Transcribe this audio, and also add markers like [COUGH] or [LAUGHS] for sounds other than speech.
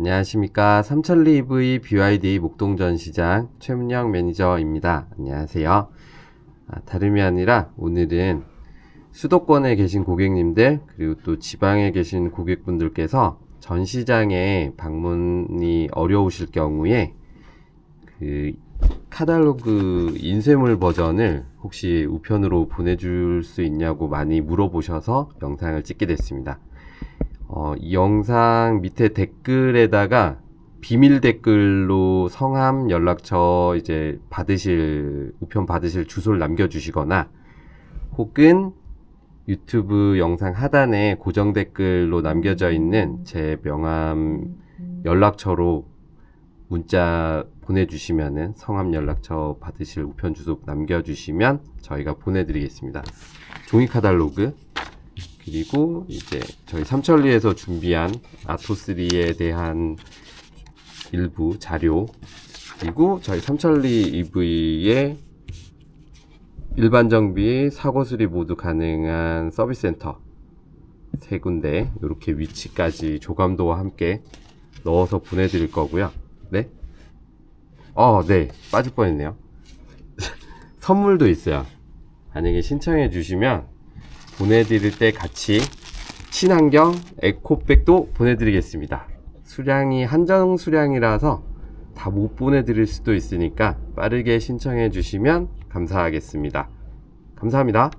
안녕하십니까. 삼천리 EV BYD 목동전 시장 최문영 매니저입니다. 안녕하세요. 아, 다름이 아니라 오늘은 수도권에 계신 고객님들 그리고 또 지방에 계신 고객분들께서 전 시장에 방문이 어려우실 경우에 그 카탈로그 인쇄물 버전을 혹시 우편으로 보내줄 수 있냐고 많이 물어보셔서 영상을 찍게 됐습니다. 어, 이 영상 밑에 댓글에다가 비밀 댓글로 성함, 연락처 이제 받으실 우편 받으실 주소를 남겨주시거나 혹은 유튜브 영상 하단에 고정 댓글로 남겨져 있는 제 명함 연락처로 문자 보내주시면은 성함 연락처 받으실 우편 주소 남겨주시면 저희가 보내드리겠습니다. 종이 카탈로그 그리고 이제 저희 삼천리에서 준비한 아토3에 대한 일부 자료 그리고 저희 삼천리 EV의 일반 정비, 사고 수리 모두 가능한 서비스 센터 세 군데 이렇게 위치까지 조감도와 함께 넣어서 보내드릴 거고요. 네? 어, 네. 빠질 뻔했네요. [LAUGHS] 선물도 있어요. 만약에 신청해 주시면 보내드릴 때 같이 친환경 에코백도 보내드리겠습니다. 수량이 한정 수량이라서 다 못 보내드릴 수도 있으니까 빠르게 신청해 주시면 감사하겠습니다. 감사합니다.